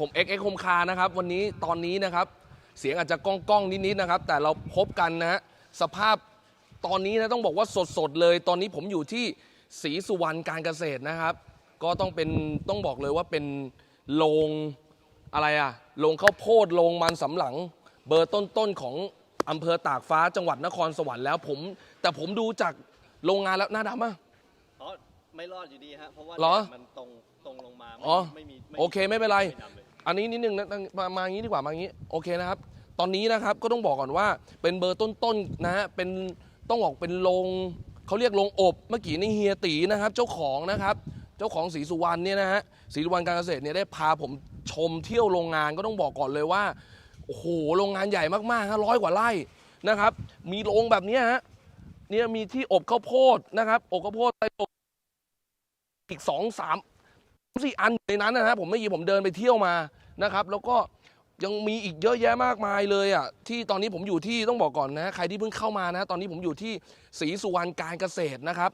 ผม XX คมคานะครับ วันนี้ตอนนี้นะครับ เสียงอาจจะก้องก้องๆนิดๆนะครับ แต่เราพบกันนะฮะสภาพตอนนี้นะต้องบอกว่าสดๆเลย ตอนนี้ผมอยู่ที่ศรีสุวรรณการเกษตรนะครับ ก็ต้องเป็นต้องบอกเลยว่าเป็นโรงอะไรอะโรงข้าวโพดโรงมันสำหลัง เบอร์ต้นๆของอำเภอตากฟ้าจังหวัดนครสวรรค์แล้วผม แต่ผมดูจากโรงงานแล้วหน้าดำอะ อ๋อไม่รอดอยู่ดีฮะเพราะว่าเหรอ แดดมันตรงตรงลงมาอ๋อไม่มีโอเคไม่เป็นไรดำเลย อันนี้นิดนึงนะมามาอย่างนี้ดีกว่ามาอย่างนี้โอเคนะครับ ตอนนี้นะครับก็ต้องบอกก่อนว่าเป็นเบอร์ต้นๆนะฮะเป็นต้องบอกเป็นโรงเขาเรียกโรงอบเมื่อกี้นี่เฮียตีนะครับ เจ้าของนะครับ เจ้าของศรีสุวรรณเนี่ยนะฮะศรีสุวรรณการเกษตรเนี่ยได้พาผมชมเที่ยวโรงงานก็ต้องบอกก่อนเลยว่าโอ้โหโรงงานใหญ่มากๆฮะร้อยกว่าไร่นะครับ มีโรงแบบนี้ฮะเนี่ยมีที่อบข้าวโพดนะครับอบข้าวโพดไปอบอีกสองสามสี่อันในนั้นนะฮะผมไม่อกี้ผมเดินไปเที่ยวมา นะครับ แล้วก็ยังมีอีกเยอะแยะมากมายเลยอะที่ตอนนี้ผมอยู่ที่ต้องบอกก่อนนะ ใครที่เพิ่งเข้ามานะ ตอนนี้ผมอยู่ที่ศรีสุวรรณการเกษตรนะครับ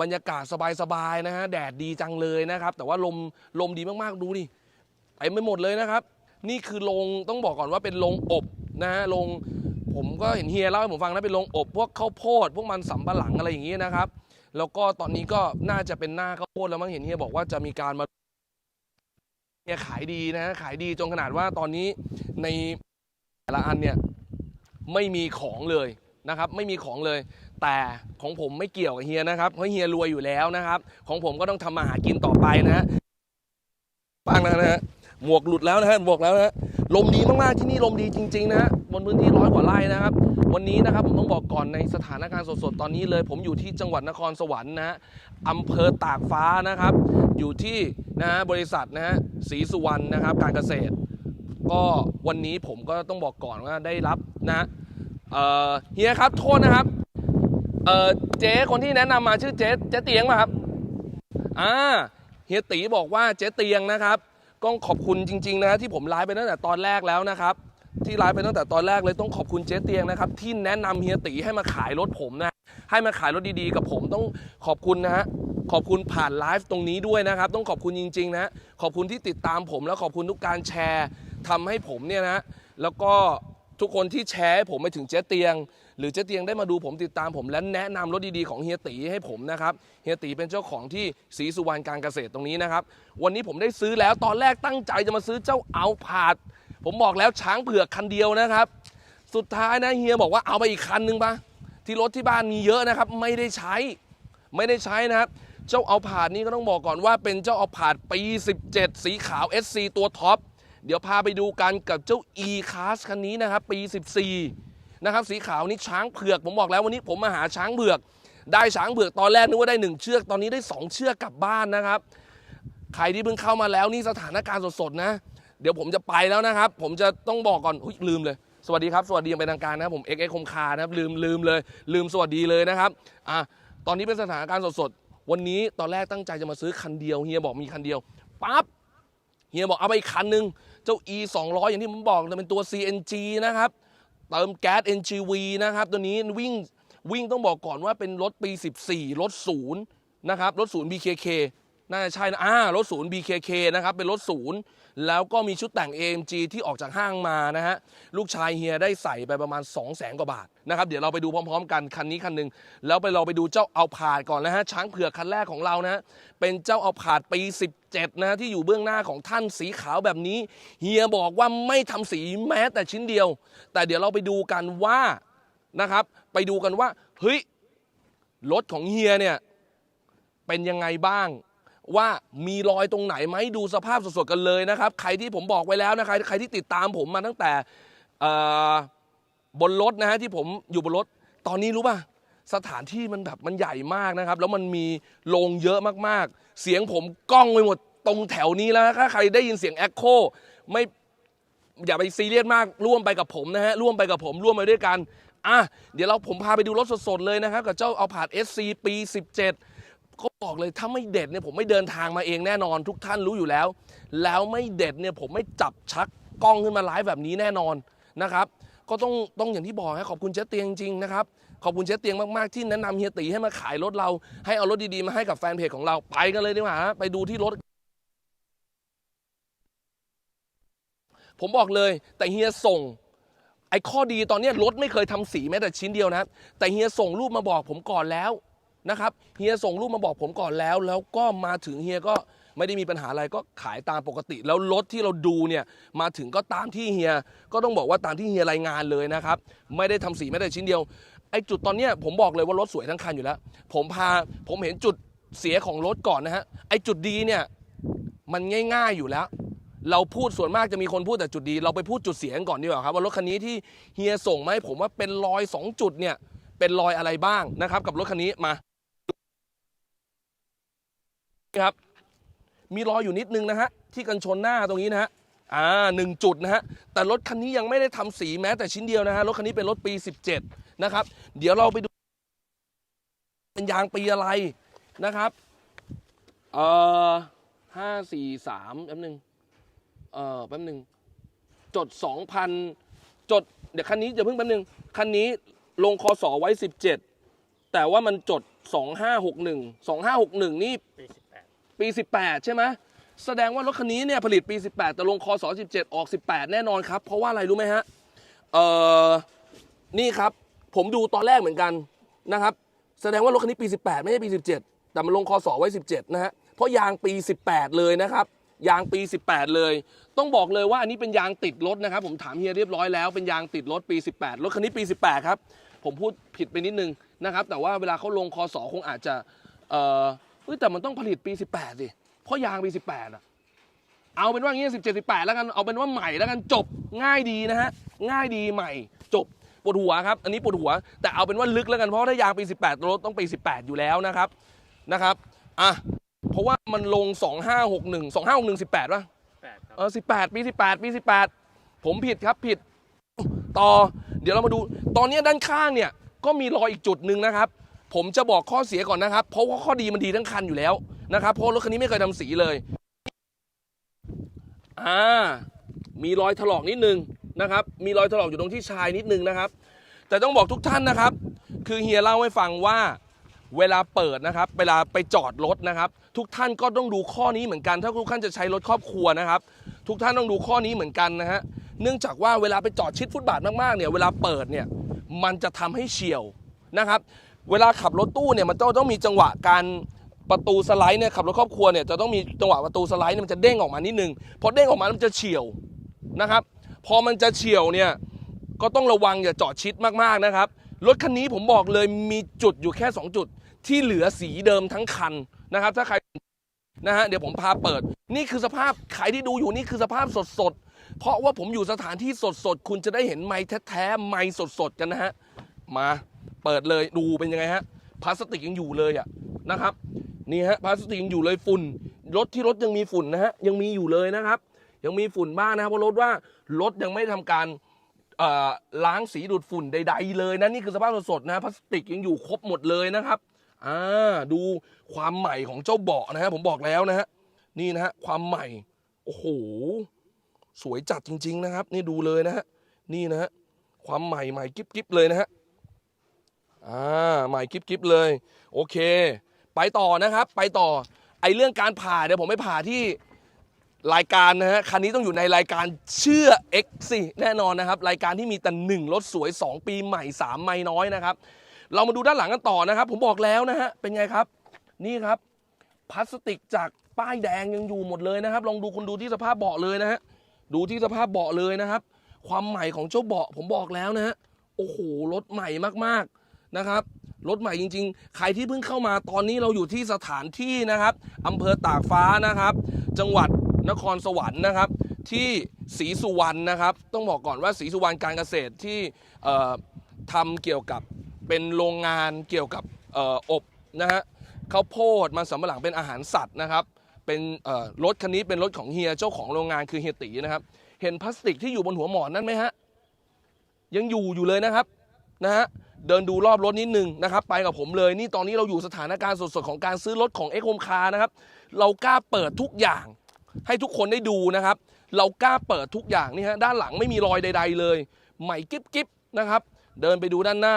บรรยากาศสบายๆนะฮะแดดดีจังเลยนะครับ แต่ว่าลมลมดีมากๆดูดิเต็มไปหมดเลยนะครับ นี่คือโรงต้องบอกก่อนว่าเป็นโรงอบนะฮะโรงผมก็เห็นเฮียเล่าให้ผมฟังนะเป็นโรงอบพวกข้าวโพด พวกมันสำปะหลังอะไรอย่างเงี้ยนะครับ แล้วก็ตอนนี้ก็น่าจะเป็นหน้าข้าวโพดแล้วมั้งเห็นเฮียบอกว่าจะมีการมา เนี่ยขายดีนะขายดีจนขนาดว่าตอนนี้ในแต่ละอันเนี่ยไม่มีของเลยนะครับ ไม่มีของเลย แต่ของผมไม่เกี่ยวกับเฮียนะครับเพราะเฮียรวยอยู่แล้วนะครับ ของผมก็ต้องทำมาหากินต่อไปนะฮะฟังแล้วนะฮะ หมวกหลุดแล้วนะฮะหมวกแล้วนะฮะลมดีมากๆที่นี่ลมดีจริงๆนะฮะบนพื้นที่ร้อยกว่าไร่นะครับ วันนี้นะครับผมต้องบอกก่อนในสถานการณ์สดๆตอนนี้เลย ผมอยู่ที่จังหวัดนครสวรรค์นะฮะอำเภอตากฟ้านะครับ อยู่ที่นะฮะบริษัทนะฮะศรีสุวรรณนะครับ การเกษตร ก็วันนี้ผมก็ต้องบอกก่อนว่าได้รับนะเออเฮียครับโทษนะครับเออเจ๊คนที่แนะนำมาชื่อเจ๊เจ๊เตียงป่ะครับอ่าเฮียตีบอกว่าเจ๊เตียงนะครับ ก็ขอบคุณจริง ๆ นะที่ผมไลฟ์ไปตั้งแต่ตอนแรกแล้วนะครับ ที่ไลฟ์ไปตั้งแต่ตอนแรกเลยต้องขอบคุณเจ๊เตียงนะครับ ที่แนะนำเฮียตีให้มาขายรถผมนะ ให้มาขายรถดีๆ กับผมต้องขอบคุณนะฮะขอบคุณผ่านไลฟ์ตรงนี้ด้วยนะครับ ต้องขอบคุณจริง ๆ นะฮะขอบคุณที่ติดตามผม แล้วขอบคุณทุกการแชร์ทำให้ผมเนี่ยนะ แล้วก็ทุกคนที่แชร์ให้ผมไปถึงเจ๊เตียง หรือเจ๊เตียงได้มาดูผมติดตามผมและแนะนำรถดีๆของเฮียตีให้ผมนะครับเฮียตีเป็นเจ้าของที่ศรีสุวรรณการเกษตรตรงนี้นะครับ วันนี้ผมได้ซื้อแล้วตอนแรกตั้งใจจะมาซื้อเจ้าเอาผาด ผมบอกแล้วช้างเผือกคันเดียวนะครับ สุดท้ายนะเฮียบอกว่าเอาไปอีกคันนึงปะที่รถที่บ้านมีเยอะนะครับ ไม่ได้ใช้ไม่ได้ใช้นะครับเจ้าเอาผาดนี้ก็ต้องบอกก่อนว่าเป็นเจ้าเอาผาดปี 17 สีขาว SC ตัวท็อปเดี๋ยวพาไปดูกันกับเจ้า E Class คันนี้นะครับ ปี 14 นะครับสีขาวนี้ช้างเผือกผมบอกแล้ววันนี้ผมมาหาช้างเผือก ได้ช้างเผือกตอนแรกนึกว่าได้ 1 เชือกตอนนี้ได้ 2 เชือกกลับบ้านนะครับ ใครที่เพิ่งเข้ามาแล้วนี่สถานการณ์สดๆนะ เดี๋ยวผมจะไปแล้วนะครับ ผมจะต้องบอกก่อนอุ๊ยลืมเลยสวัสดีครับ สวัสดีอย่างเป็นทางการนะครับผมเอ็กเอ็กคมคานะครับลืมลืมเลย ลืมสวัสดีเลยนะครับอะตอนนี้เป็นสถานการณ์สดๆวันนี้ตอนแรกตั้งใจจะมาซื้อคันเดียวเฮียบอกมีคันเดียวปั๊บเฮียบอกเอาไปอีกคันหนึง เจ้า e 2 0 0อย่างที่ผมบอกเลยเป็นตัว CNG นะครับ เติมแก๊ส NGV นะครับ ตัวนี้วิ่งวิ่งต้องบอกก่อนว่าเป็นรถปี 14 รถศูนย์นะครับ รถศูนย์ BKK น่าจะใช่นะอ่ารถศูนย์ BKK นะครับ เป็นรถศูนย์ แล้วก็มีชุดแต่ง AMG ที่ออกจากห้างมานะฮะ ลูกชายเฮียได้ใส่ไปประมาณ 2 0 0แสนกว่าบาทนะครับ เดี๋ยวเราไปดูพร้อมๆ กัน คันนี้คันหนึ่งแล้วไปเราไปดูเจ้าเอาผาดก่อนนะฮะ ช้างเผือกคันแรกของเรานะฮะ เป็นเจ้าเอาผาดปี 17 นะฮะที่อยู่เบื้องหน้าของท่านสีขาวแบบนี้ เฮียบอกว่าไม่ทำสีแม้แต่ชิ้นเดียว แต่เดี๋ยวเราไปดูกันว่านะครับ ไปดูกันว่าเฮ้ยรถของเฮียเนี่ยเป็นยังไงบ้าง ว่ามีรอยตรงไหนไหมดูสภาพสดๆกันเลยนะครับ ใครที่ผมบอกไว้แล้วนะครับใครที่ติดตามผมมาตั้งแต่บนรถนะฮะที่ผมอยู่บนรถตอนนี้รู้ป่ะสถานที่มันแบบมันใหญ่มากนะครับ แล้วมันมีโรงเยอะมากๆ เสียงผมก้องไปหมดตรงแถวนี้แล้วถ้าใครได้ยินเสียงแอคโคไม่อย่าไปซีเรียสมากร่วมไปกับผมนะฮะร่วมไปกับผมร่วมไปด้วยกันอะเดี๋ยวเราผมพาไปดูรถสดๆเลยนะครับ กับเจ้าเอาผาด SC ปี 17 เขาบอกเลยถ้าไม่เด็ดเนี่ยผมไม่เดินทางมาเองแน่นอน ทุกท่านรู้อยู่แล้ว แล้วไม่เด็ดเนี่ยผมไม่จับชักกล้องขึ้นมาไลฟ์แบบนี้แน่นอนนะครับ ก็ต้องต้องอย่างที่บอกฮะขอบคุณเจ๊เตียงจริงๆนะครับขอบคุณเจ๊เตียงมากๆที่แนะนำเฮียตีให้มาขายรถเรา ให้เอารถดีๆมาให้กับแฟนเพจของเราไปกันเลยดีกว่าฮะไปดูที่รถ ผมบอกเลย แต่เฮียส่งไอ้ข้อดีตอนนี้รถไม่เคยทำสีแม้แต่ชิ้นเดียวนะแต่เฮียส่งรูปมาบอกผมก่อนแล้ว นะครับเฮียส่งรูปมาบอกผมก่อนแล้ว แล้วก็มาถึงเฮียก็ไม่ได้มีปัญหาอะไรก็ขายตามปกติ แล้วรถที่เราดูเนี่ยมาถึงก็ตามที่เฮียก็ต้องบอกว่าตามที่เฮียรายงานเลยนะครับไม่ได้ทำสีแม้แต่ชิ้นเดียวไอ้จุดตอนเนี้ยผมบอกเลยว่ารถสวยทั้งคันอยู่แล้ว ผมพาผมเห็นจุดเสียของรถก่อนนะฮะไอ้จุดดีเนี่ยมันง่าย ๆอยู่แล้ว เราพูดส่วนมากจะมีคนพูดแต่จุดดี เราไปพูดจุดเสียงก่อนดีกว่าครับว่ารถคันนี้ที่เฮียส่งมาให้ผมว่าเป็นรอยสองจุดเนี่ยเป็นรอยอะไรบ้างนะครับกับรถคันนี้มา ครับ มีรอยอยู่นิดนึงนะฮะที่กันชนหน้าตรงนี้นะฮะอ่าหนึ่งจุดนะฮะแต่รถคันนี้ยังไม่ได้ทำสีแม้แต่ชิ้นเดียวนะฮะรถคันนี้เป็นรถปี 17 นะครับ เดี๋ยวเราไปดู เป็นยางปีอะไรนะครับเอ่อห้าสี่สามแป๊บหนึ่งเออแป๊บหนึ่งจดสองพันจดเดี๋ยวคันนี้อย่าเพิ่งแป๊บหนึ่งคันนี้ลงคอสอไว้สิบเจ็ดแต่ว่ามันจดสองห้าหกหนึ่ ปีสิบแปดใช่ไหมแสดงว่ารถคันนี้เนี่ยผลิตปี 18 แต่ลงคอสอ17 ออก 18 แน่นอนครับ เพราะว่าอะไรรู้ไหมฮะเอ่อนี่ครับ ผมดูตอนแรกเหมือนกันนะครับ แสดงว่ารถคันนี้ปี 18 ไม่ใช่ปี 17 แต่มันลงคอสอไว้ 17 นะฮะ เพราะยางปี 18 เลยนะครับ ยางปี 18 เลย ต้องบอกเลยว่าอันนี้เป็นยางติดรถนะครับ ผมถามเฮียเรียบร้อยแล้ว เป็นยางติดรถปี 18 รถคันนี้ปี 18 ครับ ผมพูดผิดไปนิดนึงนะครับ แต่ว่าเวลาเขาลงคอสอคงอาจจะเอ่อ เฮ้ยแต่มันต้องผลิตปี 18 สิ เพราะยางปี 18อะเอาเป็นว่างี้สิบเจ็ดสิบแปดแล้วกัน เอาเป็นว่าใหม่แล้วกันจบง่ายดีนะฮะ ง่ายดีใหม่จบปวดหัวครับ อันนี้ปวดหัว แต่เอาเป็นว่าลึกแล้วกันเพราะถ้ายางปี 18รถต้องปี 18 อยู่แล้วนะครับนะครับอะเพราะว่ามันลง 2561 2561 18ป่ะแปดครับเออ18 ปี 18 ปี 18 ผมผิดครับผิด ต่อ เดี๋ยวเรามาดู ตอนนี้ด้านข้างเนี่ย ก็มีรอยอีกจุดหนึ่งนะครับ ผมจะบอกข้อเสียก่อนนะครับ เพราะว่าข้อดีมันดีทั้งคันอยู่แล้วนะครับ เพราะรถคันนี้ไม่เคยทำสีเลย อ่า มีรอยถลอกนิดนึงนะครับ มีรอยถลอกอยู่ตรงที่ชายนิดนึงนะครับ แต่ต้องบอกทุกท่านนะครับ คือเฮียเล่าให้ฟังว่าเวลาเปิดนะครับ เวลาไปจอดรถนะครับ ทุกท่านก็ต้องดูข้อนี้เหมือนกัน ถ้าทุกท่านจะใช้รถครอบครัวนะครับ ทุกท่านต้องดูข้อนี้เหมือนกันนะฮะ เนื่องจากว่าเวลาไปจอดชิดฟุตบาทมากๆเนี่ย เวลาเปิดเนี่ย มันจะทำให้เฉียวนะครับ เวลาขับรถตู้เนี่ยมันต้องต้องมีจังหวะการประตูสไลด์เนี่ยขับรถครอบครัวเนี่ยจะต้องมีจังหวะประตูสไลด์เนี่ยมันจะเด้งออกมานิดนึงพอเด้งออกมามันจะเฉียวนะครับ พอมันจะเฉียวเนี่ยก็ต้องระวังอย่าจอดชิดมากๆนะครับรถคันนี้ผมบอกเลยมีจุดอยู่แค่ 2 จุด ที่เหลือสีเดิมทั้งคันนะครับ ถ้าใครนะฮะเดี๋ยวผมพาเปิด นี่คือสภาพใครที่ดูอยู่นี่คือสภาพสดๆ เพราะว่าผมอยู่สถานที่สดๆ คุณจะได้เห็นไม้แท้ๆไม้สดๆ กันนะฮะมา เปิดเลยดูเป็นยังไงฮะพลาสติกยังอยู่เลยอะนะครับนี่ฮะพลาสติกยังอยู่เลยฝุ่นรถที่รถยังมีฝุ่นนะฮะยังมีอยู่เลยนะครับ ยังมีฝุ่นบ้างนะครับเพราะรถว่ารถยังไม่ทำการล้างสีดูดฝุ่นใด ๆ เลยนะนี่คือสภาพสดๆนะพลาสติกยังอยู่ครบหมดเลยนะครับอ่าดูความใหม่ของเจ้าเบาะนะฮะผมบอกแล้วนะฮะนี่นะฮะความใหม่โอ้โหสวยจัดจริง ๆ นะครับ นี่ดูเลยนะฮะนี่นะฮะความใหม่ใหม่กิ๊บๆเลยนะฮะ อ่าใหม่กิ๊บๆเลย โอเค ไปต่อนะครับ ไปต่อ ไอเรื่องการผ่าเดี๋ยวผมไปผ่าที่รายการนะฮะ คันนี้ต้องอยู่ในรายการเชื่อ X สิแน่นอนนะครับ รายการที่มีแต่หนึ่งรถสวย 2 ปีใหม่ 3 ไม่น้อยนะครับ เรามาดูด้านหลังกันต่อนะครับ ผมบอกแล้วนะฮะ เป็นไงครับ นี่ครับ พลาสติกจากป้ายแดงยังอยู่หมดเลยนะครับ ลองดูคุณดูที่สภาพเบาะเลยนะฮะ ดูที่สภาพเบาะเลยนะครับ ความใหม่ของเจ้าเบาะผมบอกแล้วนะฮะ โอ้โห รถใหม่มากๆ นะครับรถใหม่จริง ๆ ใครที่เพิ่งเข้ามาตอนนี้เราอยู่ที่สถานที่นะครับอำเภอตากฟ้านะครับ จังหวัดนครสวรรค์นะครับ ที่ศรีสุวรรณนะครับ ต้องบอกก่อนว่าศรีสุวรรณการเกษตรที่ทำเกี่ยวกับเป็นโรงงานเกี่ยวกับออบนะฮะข้าวโพดมันสำปะหลังเป็นอาหารสัตว์นะครับ เป็นรถคันนี้เป็นรถของเฮียเจ้าของโรงงานคือเฮียตีนะครับ เห็นพลาสติกที่อยู่บนหัวหมอนนั่นไหมฮะยังอยู่อยู่เลยนะครับนะฮะ เดินดูรอบรถนิดนึงนะครับไปกับผมเลยนี่ตอนนี้เราอยู่สถานการณ์สดๆของการซื้อรถของเอ็กโฮมคานะครับเรากล้าเปิดทุกอย่าง ให้ทุกคนได้ดูนะครับ เรากล้าเปิดทุกอย่างนี่ฮะด้านหลังไม่มีรอยใด ๆ เลย ใหม่กิ๊บกิ๊บนะครับ เดินไปดูด้านหน้า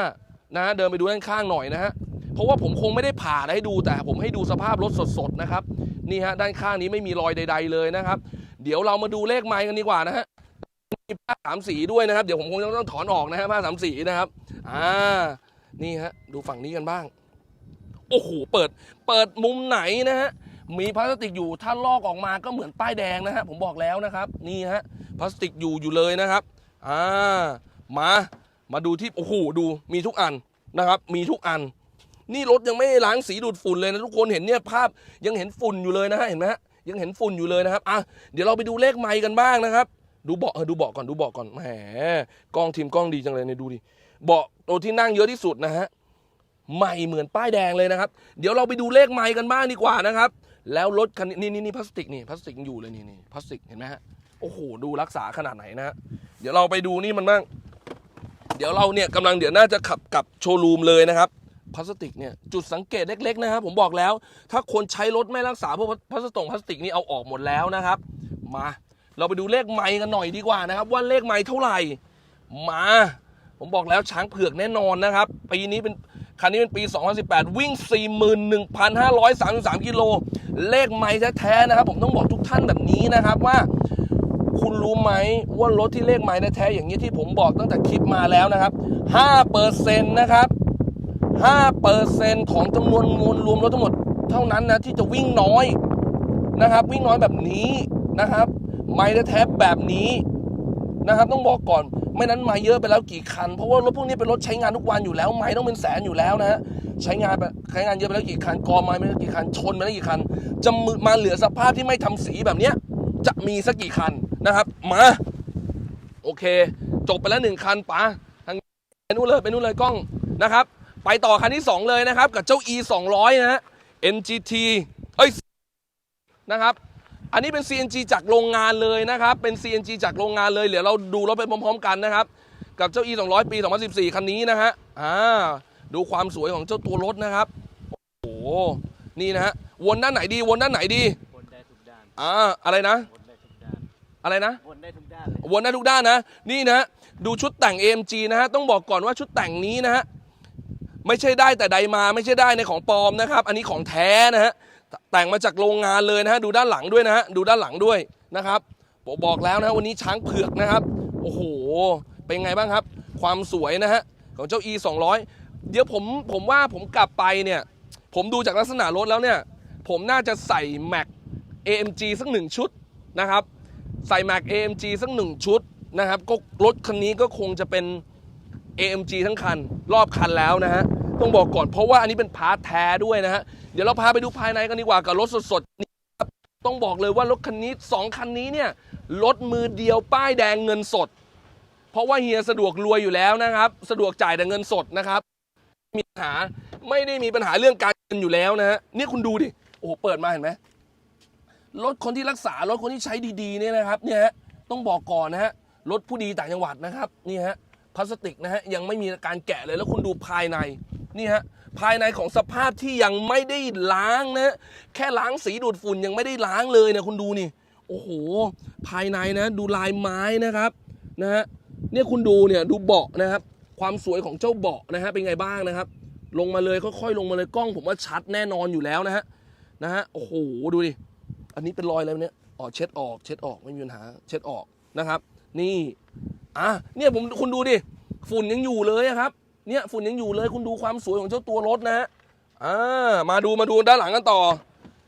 นะเดินไปดูด้านข้างหน่อยนะฮะเพราะว่าผมคงไม่ได้ผ่าให้ดูแต่ผมให้ดูสภาพรถสดๆนะครับนี่ฮะด้านข้างนี้ไม่มีรอยใด ๆ เลยนะครับ เดี๋ยวเรามาดูเลขไม้กันดีกว่านะฮะ ผ้าสามสีด้วยนะครับ เดี๋ยวผมคงต้องถอนออกนะฮะผ้าสามสีนะครับ อ่า นี่ฮะดูฝั่งนี้กันบ้าง โอ้โห เปิด เปิดมุมไหนนะฮะ มีพลาสติกอยู่ถ้าลอกออกมาก็เหมือนป้ายแดงนะฮะ ผมบอกแล้วนะครับ นี่ฮะ พลาสติกอยู่อยู่เลยนะครับ อ่า มา มาดูที่ โอ้โห ดู มีทุกอันนะครับ มีทุกอัน นี่รถยังไม่ล้างสีดูดฝุ่นเลยนะทุกคน เห็นเนี่ยภาพยังเห็นฝุ่นอยู่เลยนะฮะ เห็นไหมฮะ ยังเห็นฝุ่นอยู่เลยนะครับ อะ เดี๋ยวเราไปดูเลขไมค์กันบ้างนะครับ ดูเบาะเออดูเบาะก่อนดูเบาะก่อนแหมกล้องทีมกล้องดีจังเลยเนี่ยดูดิเบาะตัวที่นั่งเยอะที่สุดนะฮะใหม่เหมือนป้ายแดงเลยนะครับ เดี๋ยวเราไปดูเลขไมค์กันบ้างดีกว่านะครับ แล้วรถคันนี้นี่นี่นี่พลาสติกนี่พลาสติกอยู่เลยนี่นี่พลาสติกเห็นไหมฮะโอ้โหดูรักษาขนาดไหนนะฮะเดี๋ยวเราไปดูนี่มันบ้างเดี๋ยวเราเนี่ยกำลังเดี๋ยวน่าจะขับกับโชว์รูมเลยนะครับพลาสติกเนี่ยจุดสังเกตเล็ก ๆ นะครับ ผมบอกแล้ว ถ้าคนใช้รถไม่รักษาพวกพลาสติกพลาสติกนี่เอาออกหมดแล้วนะครับ มา เราไปดูเลขไมค์กันหน่อยดีกว่านะครับ ว่าเลขไมค์เท่าไหร่ มา ผมบอกแล้วช้างเผือกแน่นอนนะครับ ปีนี้เป็นคันนี้เป็นปี 2018 วิ่ง 41,533 กิโล เลขไมค์แท้ๆนะครับ ผมต้องบอกทุกท่านแบบนี้นะครับว่าคุณรู้ไหมว่ารถที่เลขไม้แท้ๆอย่างนี้ที่ผมบอกตั้งแต่คลิปมาแล้วนะครับ5เปอร์เซ็นต์นะครับ5เปอร์เซ็นต์ของจำนวนมวลรวมรถทั้งหมด เท่านั้นนะที่จะวิ่งน้อยนะครับ วิ่งน้อยแบบนี้นะครับ ไม้แท้แบบนี้นะครับ ต้องบอกก่อน ไม่นั้นไม้เยอะไปแล้วกี่คัน เพราะว่ารถพวกนี้เป็นรถใช้งานทุกวันอยู่แล้วไม้ต้องเป็นแสนอยู่แล้วนะฮะใช้งานใช้งานเยอะไปแล้วกี่คันกอไม้ไปแล้วกี่คันชนไปแล้วกี่คันจะมาเหลือสภาพที่ไม่ทำสีแบบเนี้ยจะมีสักกี่คันนะครับ มาโอเค จบไปแล้วหนึ่งคันปะทางไปนู่นเลยไปนู่นเลยกล้องนะครับ ไปต่อคันที่ 2 เลยนะครับ กับเจ้า e 2 0 0นะฮะ NGT เฮ้ยนะครับ อันนี้เป็น CNG จากโรงงานเลยนะครับ เป็น CNG จากโรงงานเลย เดี๋ยวเราดูรถไปพร้อม ๆ กันนะครับ กับเจ้า e 2 0 0ปี 2014 คันนี้นะฮะ อ่า ดูความสวยของเจ้าตัวรถนะครับ โอ้โห นี่นะฮะ วนด้านไหนดี วนด้านไหนดี วนได้ทุกด้าน อ่า อะไรนะ วนได้ทุกด้าน อะไรนะ วนได้ทุกด้านเลยวนได้ทุกด้านนะ นี่นะ ดูชุดแต่ง AMG นะฮะ ต้องบอกก่อนว่าชุดแต่งนี้นะฮะ ไม่ใช่ได้แต่ใดมา ไม่ใช่ได้ในของปลอมนะครับ อันนี้ของแท้นะฮะ แต่งมาจากโรงงานเลยนะฮะดูด้านหลังด้วยนะฮะดูด้านหลังด้วยนะครับผมบอกแล้วนะวันนี้ช้างเผือกนะครับ โอ้โห เป็นไงบ้างครับ ความสวยนะฮะของเจ้า E 200 เดี๋ยวผมผมว่าผมกลับไปเนี่ย ผมดูจากลักษณะรถแล้วเนี่ย ผมน่าจะใส่ Mac AMG สักหนึ่งชุดนะครับ ใส่ Mac AMG สักหนึ่งชุดนะครับก็รถคันนี้ก็คงจะเป็น AMG ทั้งคัน รอบคันแล้วนะฮะ ต้องบอกก่อนเพราะว่าอันนี้เป็นพาร์ทแท้ด้วยนะฮะ เดี๋ยวเราพาไปดูภายในกันดีกว่ากับรถสดๆนี้ครับต้องบอกเลยว่ารถคันนี้สองคันนี้เนี่ยรถมือเดียวป้ายแดงเงินสด เพราะว่าเฮียสะดวกรวยอยู่แล้วนะครับ สะดวกจ่ายแต่เงินสดนะครับมีปัญหาไม่ได้มีปัญหาเรื่องการเงินอยู่แล้วนะฮะนี่คุณดูดิโอ้โหเปิดมาเห็นไหมรถคนที่รักษารถคนที่ใช้ดีๆเนี่ยนะครับเนี่ยฮะต้องบอกก่อนนะฮะรถผู้ดีต่างจังหวัดนะครับนี่ฮะพลาสติกนะฮะยังไม่มีการแกะเลยแล้วคุณดูภายใน นี่ฮะภายในของสภาพที่ยังไม่ได้ล้างนะแค่ล้างสีดูดฝุ่นยังไม่ได้ล้างเลยนี่ยคุณดูนี่ โอ้โห ภายในนะ ดูลายไม้นะครับนะฮะเนี่ยคุณดูเนี่ยดูเบาะนะครับ ความสวยของเจ้าเบาะนะฮะเป็นไงบ้างนะครับ ลงมาเลยค่อยๆลงมาเลยกล้องผมว่าชัดแน่นอนอยู่แล้วนะฮะนะฮะโอ้โหดูดิอันนี้เป็นรอยอะไรเนี่ยอ๋อเช็ดออก เช็ดออกไม่มีปัญหาเช็ดออกนะครับ นี่อะเนี่ยผมคุณดูดิฝุ่นยังอยู่เลยครับ เนี่ยฝุ่นยังอยู่เลยคุณดูความสวยของเจ้าตัวรถนะฮะอ่ามาดูมาดูด้านหลังกันต่อ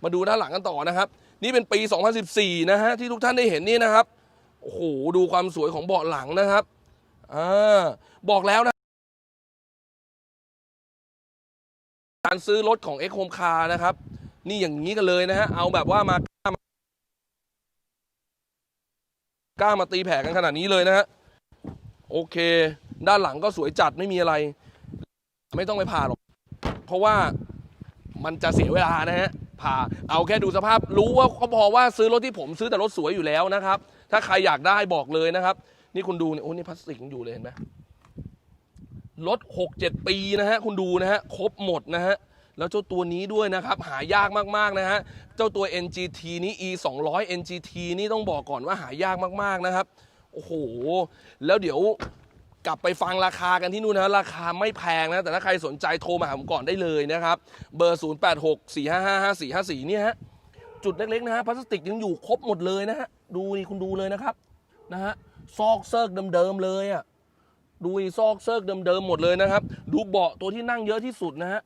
มาดูด้านหลังกันต่อนะครับ นี่เป็นปี 2014 นะฮะที่ทุกท่านได้เห็นนี่นะครับโอ้โหดูความสวยของเบาะหลังนะครับอ่าบอกแล้วนะการซื้อรถของ X Home Car นะครับ นี่อย่างนี้กันเลยนะฮะเอาแบบว่ามา กล้ามากล้ามาตีแผ่กันขนาดนี้เลยนะฮะโอเค ด้านหลังก็สวยจัดไม่มีอะไร ไม่ต้องไปผ่าหรอก เพราะว่ามันจะเสียเวลานะฮะผ่าเอาแค่ดูสภาพรู้ว่าก็พอว่าซื้อรถที่ผมซื้อแต่รถสวยอยู่แล้วนะครับ ถ้าใครอยากได้บอกเลยนะครับ นี่คุณดูเนี่ยโอ้นี่พลาสติกอยู่เลยเห็นไหมรถหกเจ็ดปีนะฮะคุณดูนะฮะครบหมดนะฮะแล้วเจ้าตัวนี้ด้วยนะครับ หายากมากๆนะฮะเจ้าตัว NGT นี้ E 2 0 0 NGT นี่ต้องบอกก่อนว่าหายากมากๆนะครับโอ้โห แล้วเดี๋ยว กลับไปฟังราคากันที่นู่นนะราคาไม่แพงนะ แต่ถ้าใครสนใจโทรมาหาผมก่อนได้เลยนะครับ เบอร์ 0 8 6 4 5 5 5 4 5 4 เนี่ยฮะ จุดเล็กๆนะฮะพลาสติกยังอยู่ครบหมดเลยนะฮะ ดูนี่คุณดูเลยนะครับนะฮะซอกเซิร์กเดิมๆเลยอะดูซอกเซิร์กเดิมๆหมดเลยนะครับ ดูเบาะตัวที่นั่งเยอะที่สุดนะฮะ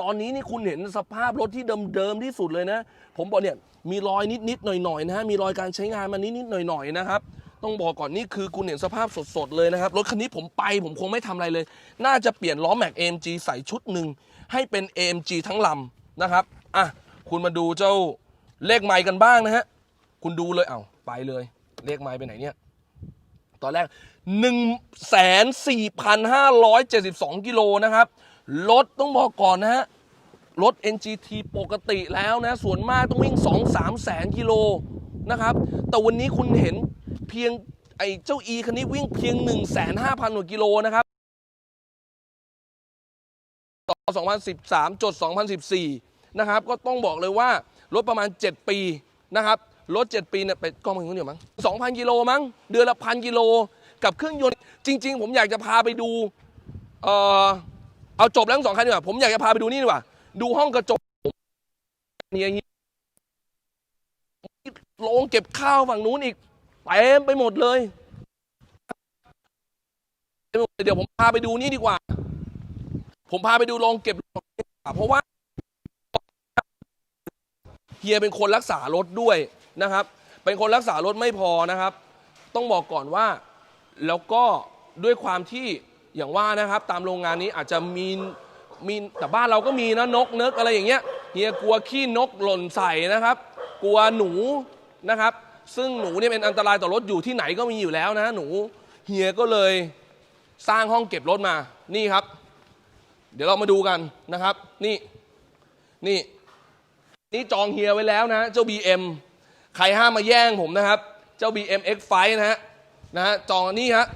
ตอนนี้นี่คุณเห็นสภาพรถที่เดิมๆที่สุดเลยนะ ผมบอกเนี่ยมีรอยนิดๆหน่อยๆนะฮะมีรอยการใช้งานมานิดๆหน่อยๆนะครับ ต้องบอกก่อนนี่คือคุณเห็นสภาพสดๆเลยนะครับ รถคันนี้ผมไปผมคงไม่ทำอะไรเลย น่าจะเปลี่ยนล้อแม็ก AMG ใส่ชุดหนึ่งให้เป็น AMG ทั้งลำนะครับอะคุณมาดูเจ้าเลขไมค์กันบ้างนะฮะคุณดูเลยเอ้าไปเลย เลขไมค์ไปไหนเนี่ย ตอนแรก 1,4,572 กิโลนะครับรถต้องบอกก่อนนะฮะรถ NGT ปกติแล้วนะ ส่วนมากต้องวิ่ง 2-3 แสนกิโลนะครับ แต่วันนี้คุณเห็น เพียงไอ้เจ้า E คันนี้วิ่งเพียง 1,500,000กว่ากิโลนะครับต่อ2013จด2014 นะครับ ก็ต้องบอกเลยว่า รถประมาณ 7 ปีนะครับ รถ 7 ปีเนี่ยไปกล้องมันเดียวมั้ง2,000 กิโลมั้ง เดือนละพันกิโล กับเครื่องยนต์ จริง ๆ ผมอยากจะพาไปดู เออเอาจบแล้วสองคันดีกว่า ผมอยากจะพาไปดูนี่ดีกว่า ดูห้องกระจกเนี่ยโรงเก็บข้าวฝั่งนู้นอีก เต็มไปหมดเลยเดี๋ยวผมพาไปดูนี่ดีกว่า ผมพาไปดูโรงเก็บของดีกว่าเพราะว่าเฮียเป็นคนรักษารถด้วยนะครับ เป็นคนรักษารถไม่พอนะครับ ต้องบอกก่อนว่า แล้วก็ด้วยความที่อย่างว่านะครับ ตามโรงงานนี้อาจจะมีมีแต่บ้านเราก็มีนะนกเนกอะไรอย่างเงี้ยเฮียกลัวขี้นกหล่นใส่นะครับ กลัวหนูนะครับ ซึ่งหนูเนี่ยเป็นอันตรายต่อรถอยู่ที่ไหนก็มีอยู่แล้วนะ หนูเฮียก็เลยสร้างห้องเก็บรถมานี่ครับ เดี๋ยวเรามาดูกันนะครับ นี่นี่ นี่จองเฮียไว้แล้วนะ เจ้า BM ใครห้ามมาแย่งผมนะครับ เจ้า BM X5 นะฮะนะฮะจองนนี่ฮะ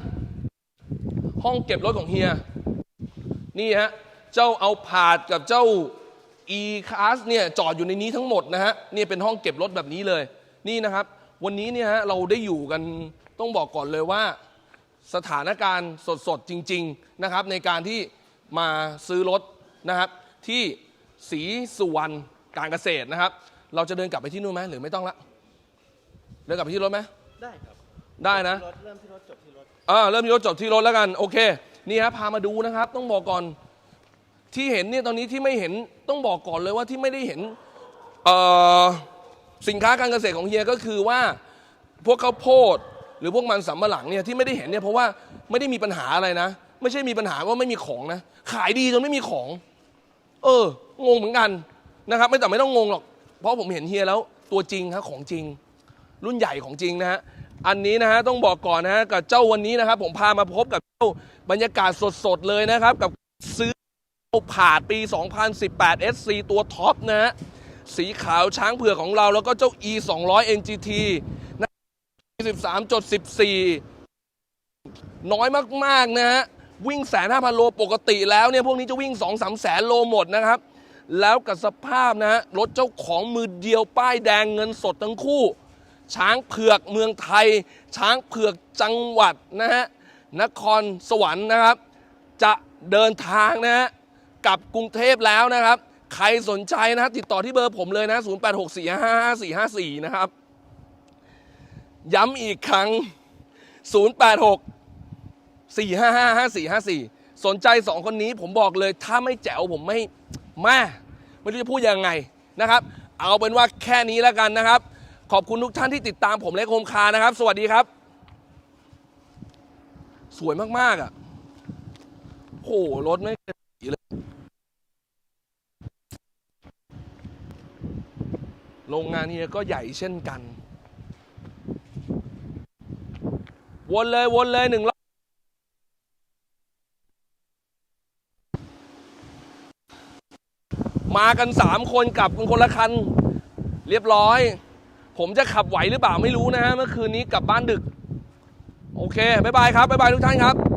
ห้องเก็บรถของเฮีย นี่ฮะเจ้าเอาผาดกับเจ้า e class เนี่ยจอดอยู่ในนี้ทั้งหมดนะฮะนี่เป็นห้องเก็บรถแบบนี้เลย นี่นะครับ วันนี้เนี่ยฮะเราได้อยู่กันต้องบอกก่อนเลยว่า สถานการณ์สดๆจริง ๆนะครับ ในการที่มาซื้อรถนะครับ ที่ศรีสุวรรณการเกษตรนะครับ เราจะเดินกลับไปที่นู่นไหมหรือไม่ต้องละเดินกลับไปที่รถไหมได้ครับได้นะรถเริ่มที่รถจบที่รถเออเริ่มที่รถจบที่รถแล้วกันโอเคนี่ครับพามาดูนะครับ ต้องบอกก่อนที่เห็นเนี่ยตอนนี้ที่ไม่เห็นต้องบอกก่อนเลยว่าที่ไม่ได้เห็นเอ่อ สินค้าการเกษตรของเฮียก็คือว่าพวกข้าวโพดหรือพวกมันสำปะหลังเนี่ยที่ไม่ได้เห็นเนี่ยเพราะว่าไม่ได้มีปัญหาอะไรนะ ไม่ใช่มีปัญหาว่าไม่มีของนะ ขายดีจนไม่มีของ เอองงเหมือนกันนะครับ ไม่แต่ไม่ต้องงงหรอก เพราะผมเห็นเฮียแล้วตัวจริงครับของจริง รุ่นใหญ่ของจริงนะฮะอันนี้นะฮะต้องบอกก่อนนะฮะกับเจ้าวันนี้นะครับ ผมพามาพบกับเจ้าบรรยากาศสดๆเลยนะครับ กับซื้อผ่าดปี 2018 SC ตัวท็อปนะฮะ สีขาวช้างเผือกของเรา แล้วก็เจ้า E 200 NGT นะ13.14 น้อยมาก ๆ นะฮะ วิ่งแสนห้าพันโลปกติแล้วเนี่ย พวกนี้จะวิ่ง2 3แสนโลหมดนะครับ แล้วกับสภาพนะฮะ รถเจ้าของมือเดียวป้ายแดงเงินสดทั้งคู่ ช้างเผือกเมืองไทย ช้างเผือกจังหวัดนะฮะ นครสวรรค์นะครับ จะเดินทางนะฮะกลับกรุงเทพแล้วนะครับ ใครสนใจนะติดต่อที่เบอร์ผมเลยนะ 0864555454 นะครับ ย้ำอีกครั้ง 086 4555454 สนใจสองคนนี้ผมบอกเลย ถ้าไม่แจ๋วผมไม่แม่ไม่รู้จะพูดยังไงนะครับ เอาเป็นว่าแค่นี้แล้วกันนะครับ ขอบคุณทุกท่านที่ติดตามผมเล็กโฮมคานะครับ สวัสดีครับ สวยมาก ๆ อะโหรถไม่เป็นสีเลย โรงงานนี้ก็ใหญ่เช่นกัน วนเลย วนเลยหนึ่งรอบมากันสามคนกลับกันคนละคัน เรียบร้อย ผมจะขับไหวหรือเปล่าไม่รู้นะฮะ เมื่อคืนนี้กลับบ้านดึก โอเค บ๊ายบายครับ บ๊ายบายทุกท่านครับ